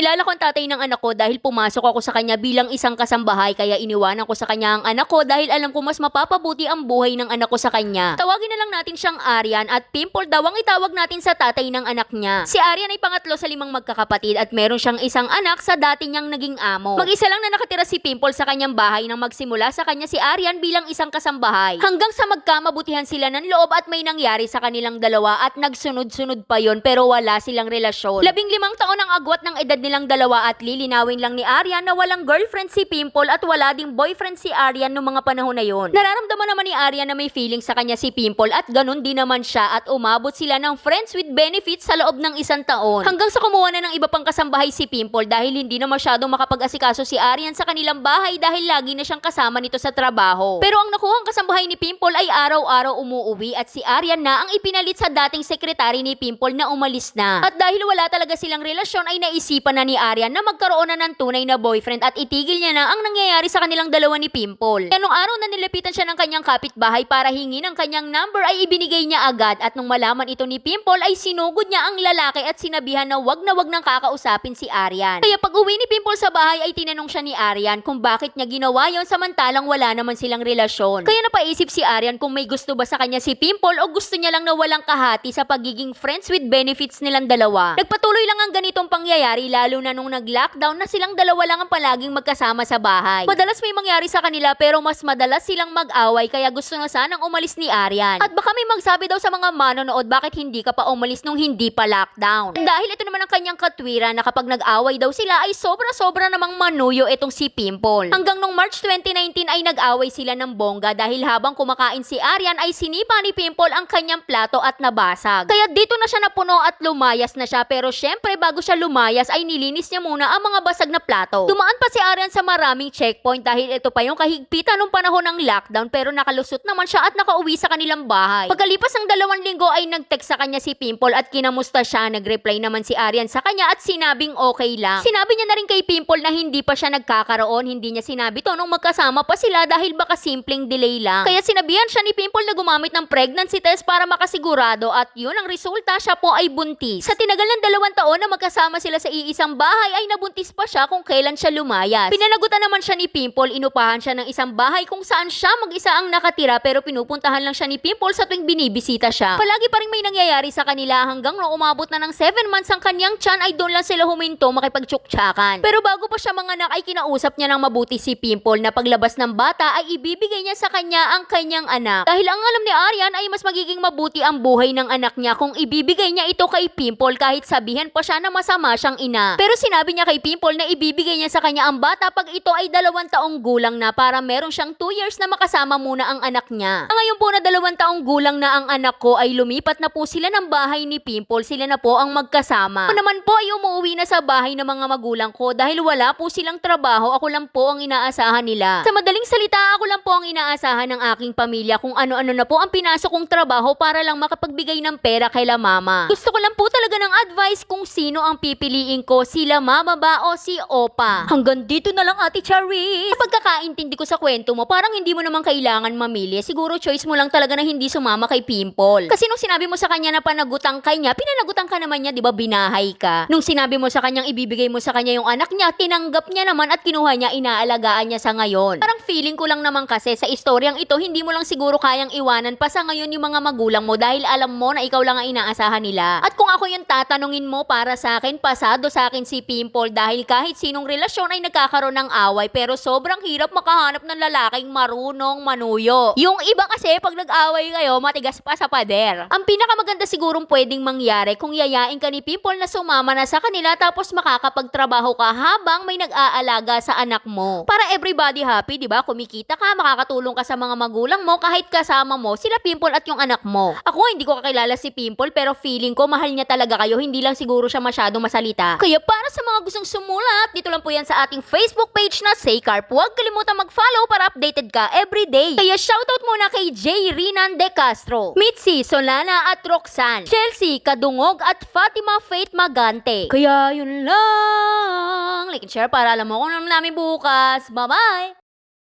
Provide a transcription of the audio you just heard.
Kilala ko ang tatay ng anak ko dahil pumasok ako sa kanya bilang isang kasambahay kaya iniwanan ko sa kanya ang anak ko dahil alam ko mas mapapabuti ang buhay ng anak ko sa kanya. Tawagin na lang natin siyang Aryan at Pimple daw ang itawag natin sa tatay ng anak niya. Si Aryan ay pangatlo sa limang magkakapatid at meron siyang isang anak sa dati niyang naging amo. Mag-isa lang na nakatira si Pimple sa kanyang bahay nang magsimula sa kanya si Aryan bilang isang kasambahay. Hanggang sa magkamabutihan sila ng loob at may nangyari sa kanilang dalawa at nagsunod-sunod pa yon pero wala silang relasyon. Labing limang taon ang agwat ng edad nilang dalawa at lilinawin lang ni Aryan na walang girlfriend si Pimple at wala ding boyfriend si Aryan noong mga panahon na yon. Nararamdaman naman ni Aryan na may feeling sa kanya si Pimple at ganun din naman siya at umabot sila ng friends with benefits sa loob ng isang taon. Hanggang sa kumuha na ng iba pang kasambahay si Pimple dahil hindi na masyadong makapag-asikaso si Aryan sa kanilang bahay dahil lagi na siyang kasama nito sa trabaho. Pero ang nakuhang kasambahay ni Pimple ay araw-araw umuuwi at si Aryan na ang ipinalit sa dating sekretary ni Pimple na umalis na. At dahil wala talaga silang relasyon ay naisipan na ni Aryan na magkaroon na ng tunay na boyfriend at itigil niya na ang nangyayari sa kanilang dalawa ni Pimple. Kaya nung araw na nilapitan siya ng kanyang kapitbahay para hingin ang kanyang number ay ibinigay niya agad at nung malaman ito ni Pimple ay sinugod niya ang lalaki at sinabihan na wag na wag nang kakausapin si Aryan. Kaya pag uwi ni Pimple sa bahay ay tinanong siya ni Aryan kung bakit niya ginawa yon samantalang wala naman silang relasyon. Kaya napaisip si Aryan kung may gusto ba sa kanya si Pimple o gusto niya lang na walang kahati sa pagiging friends with benefits nilang dalawa. Nagpatuloy lang ang ganitong pangyayari lalo na nung nag-lockdown na silang dalawa lang ang palaging magkasama sa bahay. Madalas may mangyari sa kanila pero mas madalas silang mag-away kaya gusto na sanang umalis ni Aryan. At baka may magsabi daw sa mga manonood bakit hindi ka pa umalis nung hindi pa lockdown. Dahil ito naman ang kanyang katwiran na kapag nag-away daw sila ay sobra-sobra namang manuyo itong si Pimple. Hanggang nung March 2019 ay nag-away sila ng bongga dahil habang kumakain si Aryan ay sinipa ni Pimple ang kanyang plato at nabasag. Kaya dito na siya napuno at lumayas na siya pero syempre bago siya lumayas ay nilinis niya muna ang mga basag na plato. Dumaan pa si Aryan sa maraming checkpoint dahil ito pa yung kahigpitan nung panahon ng lockdown pero nakalusot naman siya at nakauwi sa kanilang bahay. Pagkalipas ng dalawang linggo ay nag-text sa kanya si Pimple at kinamusta siya. Nag-reply naman si Aryan sa kanya at sinabing okay lang. Sinabi niya na rin kay Pimple na hindi pa siya nagkakaroon. Hindi niya sinabi to nung magkasama pa sila dahil baka simpleng delay lang. Kaya sinabihan siya ni Pimple na gumamit ng pregnancy test para makasigurado at yun ang resulta siya po ay buntis. Sa tinagal ng dalawang taon na magkasama sila sa iisang bahay ay nabuntis pa siya kung kailan siya lumayas. Pinanagutan naman siya ni Pimple, inupahan siya ng isang bahay kung saan siya mag-isa ang nakatira pero pinupuntahan lang siya ni Pimple sa tuwing binibisita siya. Palagi pa rin may nangyayari sa kanila hanggang nung umabot na ng 7 months ang kanyang tiyan ay doon lang sila huminto makipagtsuktsakan. Pero bago pa siya manganak ay kinausap niya ng mabuti si Pimple na paglabas ng bata ay ibibigay niya sa kanya ang kanyang anak. Dahil ang alam ni Aryan ay mas magiging mabuti ang buhay ng anak niya kung ibibigay niya ito kay Pimple kahit sabihan pa siya na masama siyang ina. Pero sinabi niya kay Pimple na ibibigay niya sa kanya ang bata pag ito ay dalawang taong gulang na para meron siyang 2 years na makasama muna ang anak niya. Ngayon po na dalawang taong gulang na ang anak ko ay lumipat na po sila ng bahay ni Pimple. Sila na po ang magkasama. Ako naman po ay umuwi na sa bahay ng mga magulang ko dahil wala po silang trabaho. Ako lang po ang inaasahan nila. Sa madaling salita, ako lang po ang inaasahan ng aking pamilya kung ano-ano na po ang pinasok kong trabaho para lang makapagbigay ng pera kay la mama. Gusto ko lang po talaga ng advice kung sino ang pipiliin ko, sila mama ba o si Opa. Hanggang dito na lang Ate Charis. Sa pagkakaintindi ko sa kwento mo, parang hindi mo naman kailangan mamili. Siguro choice mo lang talaga na hindi sumama kay Pimple. Kasi nung sinabi mo sa kanya na panagutang kay niya, pinanagutan ka naman niya, di ba binahay ka? Nung sinabi mo sa kanyang ibibigay mo sa kanya yung anak niya, tinanggap niya naman at kinuha niya, inaalagaan niya sa ngayon. Parang feeling ko lang naman kasi sa istoryang ito, hindi mo lang siguro kayang iwanan pa sa ngayon yung mga magulang mo dahil alam mo na ikaw lang ang inaasahan nila. At kung ako yung tatanungin mo para sa akin, pasado sa akin si Pimple dahil kahit sinong relasyon ay nagkakaroon ng away pero sobrang hirap makahanap ng lalaking marunong manuyo. Yung iba kasi pag nag-away kayo, matigas pa sa pader. Ang pinakamaganda sigurong pwedeng mangyari kung yayain ka ni Pimple na sumama na sa kanila tapos makakapagtrabaho ka habang may nag-aalaga sa anak mo. Para everybody happy, di ba? Kumikita ka, makakatulong ka sa mga magulang mo kahit kasama mo sila Pimple at yung anak mo. Ako hindi ko kakilala si Pimple pero feeling ko mahal niya talaga kayo, hindi lang siguro siya masyadong masalita. Kaya para sa mga gustong sumulat, dito lang po yan sa ating Facebook page na Say Carp. Huwag kalimutan mag-follow para updated ka everyday. Kaya shoutout muna kay J. Rinan De Castro, Mitzi, Solana at Roxanne, Chelsea, Kadungog at Fatima Faith Magante. Kaya yun lang. Like and share para alam mo kung ano namin bukas. Bye-bye!